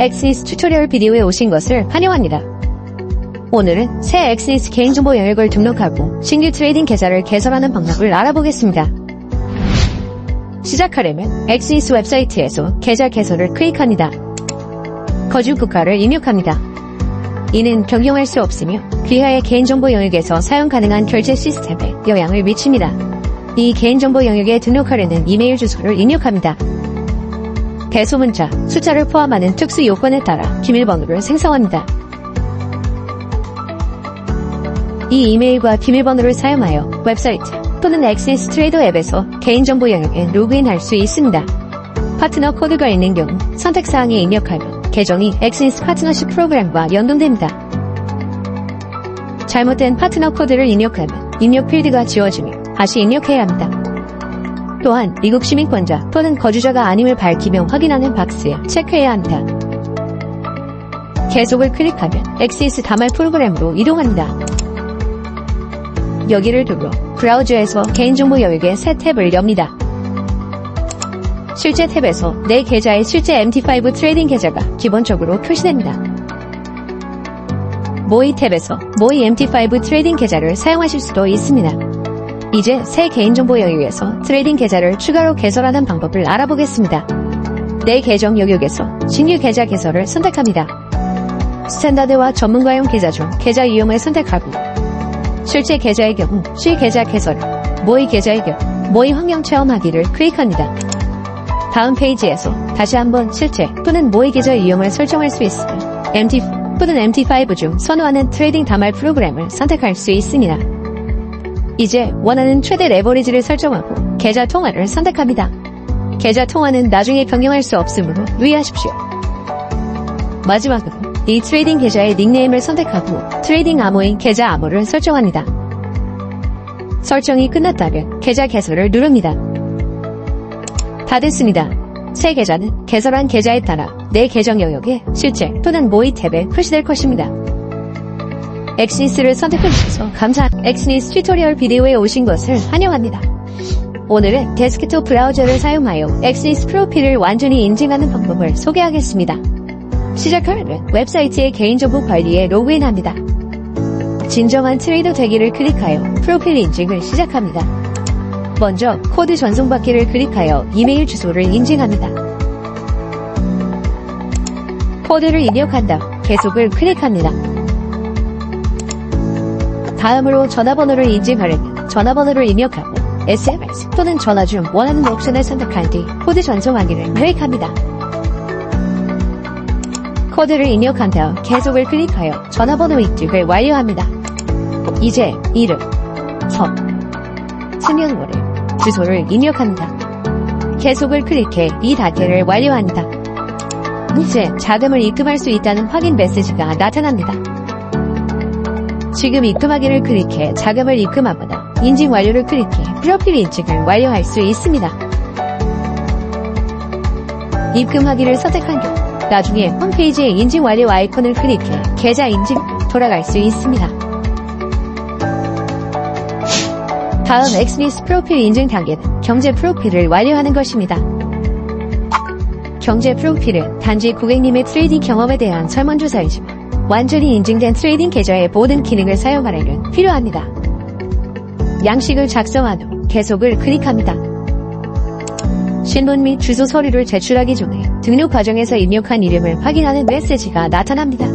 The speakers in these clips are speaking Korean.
엑시스 튜토리얼 비디오에 오신 것을 환영합니다. 오늘은 새 엑시스 개인정보 영역을 등록하고 신규 트레이딩 계좌를 개설하는 방법을 알아보겠습니다. 시작하려면 엑시스 웹사이트에서 계좌 개설을 클릭합니다. 거주 국가를 입력합니다. 이는 변경할 수 없으며 귀하의 개인정보 영역에서 사용 가능한 결제 시스템에 영향을 미칩니다. 이 개인정보 영역에 등록하려는 이메일 주소를 입력합니다. 대소문자, 숫자를 포함하는 특수 요건에 따라 비밀번호를 생성합니다. 이 이메일과 비밀번호를 사용하여 웹사이트 또는 엑시스 트레이더 앱에서 개인정보 영역에 로그인할 수 있습니다. 파트너 코드가 있는 경우 선택사항에 입력하면 계정이 엑시스 파트너십 프로그램과 연동됩니다. 잘못된 파트너 코드를 입력하면 입력 필드가 지워지며 다시 입력해야 합니다. 또한 미국 시민권자 또는 거주자가 아님을 밝히며 확인하는 박스에 체크해야 합니다. 계속을 클릭하면 엑시스 다말 프로그램으로 이동합니다. 여기를 눌러 브라우저에서 개인정보 영역의 새 탭을 엽니다. 실제 탭에서 내 계좌의 실제 MT5 트레이딩 계좌가 기본적으로 표시됩니다. 모의 탭에서 모의 MT5 트레이딩 계좌를 사용하실 수도 있습니다. 이제 새 개인정보 영역에서 트레이딩 계좌를 추가로 개설하는 방법을 알아보겠습니다. 내 계정 영역에서 신규 계좌 개설을 선택합니다. 스탠다드와 전문가용 계좌 중 계좌 이용을 선택하고 실제 계좌의 경우 시 계좌 개설을 모의 계좌의 경우 모의 환경 체험하기를 클릭합니다. 다음 페이지에서 다시 한번 실제 또는 모의 계좌 이용을 설정할 수 있으며 MT 또는 MT5 중 선호하는 트레이딩 다말 프로그램을 선택할 수 있습니다. 이제 원하는 최대 레버리지를 설정하고 계좌 통화를 선택합니다. 계좌 통화는 나중에 변경할 수 없으므로 유의하십시오. 마지막으로 이 트레이딩 계좌의 닉네임을 선택하고 트레이딩 암호인 계좌 암호를 설정합니다. 설정이 끝났다면 계좌 개설을 누릅니다. 다 됐습니다. 새 계좌는 개설한 계좌에 따라 내 계정 영역에 실제 또는 모의 탭에 표시될 것입니다. 엑시스를 선택해주셔서 감사합니다. 엑시스 튜토리얼 비디오에 오신 것을 환영합니다. 오늘은 데스크톱 브라우저를 사용하여 엑시스 프로필을 완전히 인증하는 방법을 소개하겠습니다. 시작하려면 웹사이트의 개인정보 관리에 로그인합니다. 진정한 트레이더 되기를 클릭하여 프로필 인증을 시작합니다. 먼저 코드 전송받기를 클릭하여 이메일 주소를 인증합니다. 코드를 입력한 다음 계속을 클릭합니다. 다음으로 전화번호를 인증하려면 전화번호를 입력하고 SMS 또는 전화 중 원하는 옵션을 선택한 뒤 코드 전송하기를 클릭합니다. 코드를 입력한 다음 계속을 클릭하여 전화번호 입력을 완료합니다. 이제 이름, 성, 생년월일, 주소를 입력합니다. 계속을 클릭해 이 단계를 완료합니다. 이제 자금을 입금할 수 있다는 확인 메시지가 나타납니다. 지금 입금하기를 클릭해 자금을 입금하거나 인증 완료를 클릭해 프로필 인증을 완료할 수 있습니다. 입금하기를 선택한 경우 나중에 홈페이지의 인증 완료 아이콘을 클릭해 계좌 인증 돌아갈 수 있습니다. 다음 엑스니스 프로필 인증 단계는 경제 프로필을 완료하는 것입니다. 경제 프로필은 단지 고객님의 트레이딩 경험에 대한 설문조사이지만 완전히 인증된 트레이딩 계좌의 모든 기능을 사용하려면 필요합니다. 양식을 작성한 후 계속을 클릭합니다. 신분 및 주소 서류를 제출하기 전에 등록 과정에서 입력한 이름을 확인하는 메시지가 나타납니다.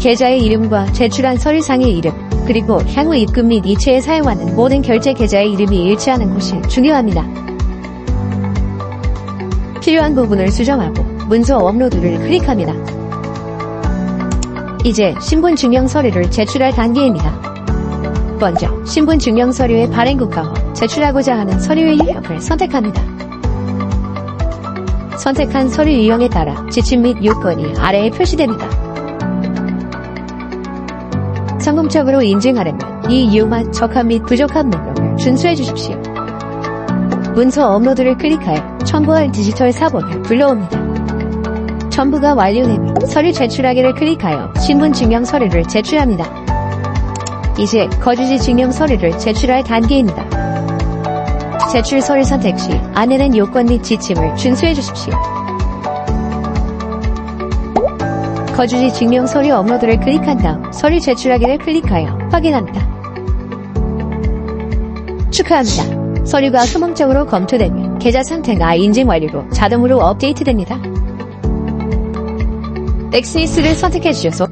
계좌의 이름과 제출한 서류상의 이름, 그리고 향후 입금 및 이체에 사용하는 모든 결제 계좌의 이름이 일치하는 것이 중요합니다. 필요한 부분을 수정하고 문서 업로드를 클릭합니다. 이제 신분 증명 서류를 제출할 단계입니다. 먼저 신분 증명 서류의 발행 국가와 제출하고자 하는 서류의 유형을 선택합니다. 선택한 서류 유형에 따라 지침 및 요건이 아래에 표시됩니다. 성공적으로 인증하려면 이 이유만 적합 및 부족한 목록을 준수해 주십시오. 문서 업로드를 클릭하여 첨부할 디지털 사본을 불러옵니다. 첨부가 완료되면 서류 제출하기를 클릭하여 신분 증명 서류를 제출합니다. 이제 거주지 증명 서류를 제출할 단계입니다. 제출 서류 선택 시 안내는 요건 및 지침을 준수해 주십시오. 거주지 증명 서류 업로드를 클릭한 다음 서류 제출하기를 클릭하여 확인합니다. 축하합니다. 서류가 수몽적으로 검토되며 계좌 상태가 인증 완료로 자동으로 업데이트됩니다. 엑스니스를 선택해 주셔서